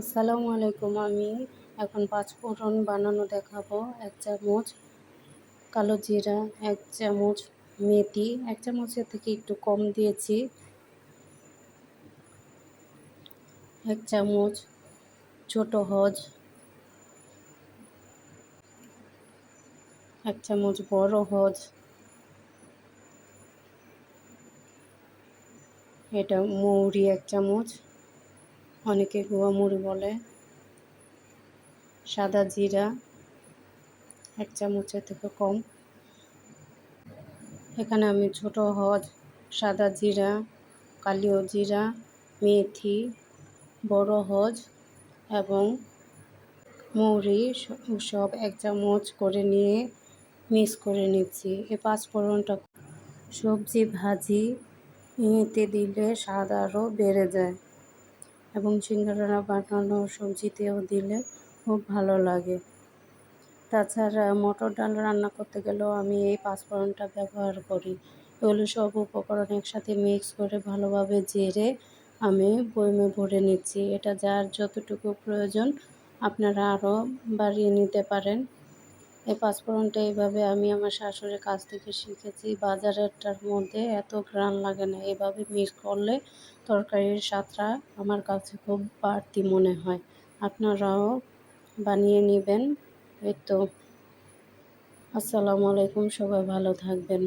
আসসালামু আলাইকুম, আমি এখন পাঁচফোড়ন বানানো দেখাবো। এক চামচ কালো জিরা, এক চামচ মেথি, এক চামচের থেকে একটু কম দিয়েছি। এক চামচ ছোট হজ, এক চামচ বড় হজ। এটা মৌরি এক চামচ। অনেকে গুয়া মুড়ি বলে, সাদা জিরা এক চামচের থেকে কম। এখানে আমি ছোট হজ সাদা জিরা, কালিও জিরা, মেথি, বড় হজ এবং মৌরি সব এক চামচ করে নিয়ে মিক্স করে নিচ্ছি। এ পাঁচফোড়নটা সবজি ভাজি এতে দিলে স্বাদ আরও বেড়ে যায়। এবং সিঙ্গারা বানানো সবজিতেও দিলে খুব ভালো লাগে। তাছাড়া মটর ডাল রান্না করতে গেলেও আমি এই পাঁচফোড়নটা ব্যবহার করি। এগুলো সব উপকরণ একসাথে মিক্স করে ভালোভাবে জেরে আমি বয়মে ভরে নিচ্ছি। এটা যার যতটুকু প্রয়োজন আপনারা আরও বাড়িয়ে নিতে পারেন। এই পাঁচফোড়নটা এইভাবে আমি আমার শাশুড়ির কাছ থেকে শিখেছি। বাজারেরটার মধ্যে এত ঘ্রাণ লাগে না। এভাবে মিক্স করলে তরকারির স্বাদটা আমার কাছে খুব বাড়তি মনে হয়। আপনারাও বানিয়ে নেবেন। এই তো। আসসালামু আলাইকুম। সবাই ভালো থাকবেন।